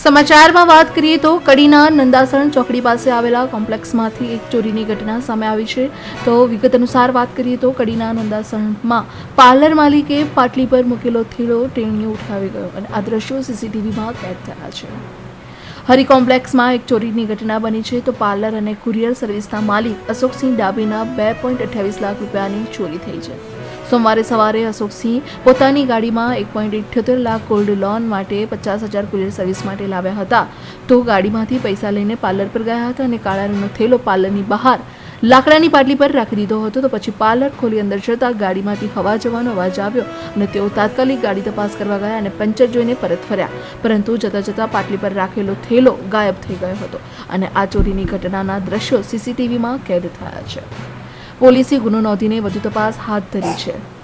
સમાચારમાં વાત કરીએ તો કડીના નંદાસણ ચોકડી પાસે આવેલા કોમ્પ્લેક્સમાંથી એક ચોરીની ઘટના સામે આવી છે. તો વિગત અનુસાર વાત કરીએ તો કડીના નંદાસણમાં પાર્લર માલિકે પાટલી પર મૂકેલો થીળો ટેણીઓ ઉઠાવી ગયો અને આ દ્રશ્યો સીસીટીવીમાં કેદ થયા છે. હરી કોમ્પ્લેક્સમાં એક ચોરીની ઘટના બની છે તો પાર્લર અને કુરિયર સર્વિસના માલિક અશોકસિંહ ડાબીના બે પોઈન્ટ અઠ્યાવીસ લાખ રૂપિયાની ચોરી થઈ છે. સોમવારે સવારે અશોકસિંહ પોતાની ગાડીમાં એક પોઈન્ટ ઇઠ્યોતેર લાખ ગોલ્ડ લોન માટે પચાસ હજાર કુરિયર સર્વિસ માટે લાવ્યા હતા. તો ગાડીમાંથી પૈસા લઈને પાર્લર પર ગયા હતા અને કાળા રંગનો થેલો પાર્લરની બહાર લાકડાની પાટલી પર રાખી દીધો હતો. તો પછી પાર્લર ખોલી અંદર જતા ગાડીમાંથી હવા જવાનો અવાજ આવ્યો અને તેઓ તાત્કાલિક ગાડી તપાસ કરવા ગયા અને પંચર જોઈને પરત ફર્યા. પરંતુ જતા જતા પાટલી પર રાખેલો થેલો ગાયબ થઈ ગયો હતો અને આ ચોરીની ઘટનાના દ્રશ્યો સીસીટીવીમાં કેદ થયા છે. પોલીસે ગુનો નોંધીને વધુ તપાસ હાથ ધરી છે.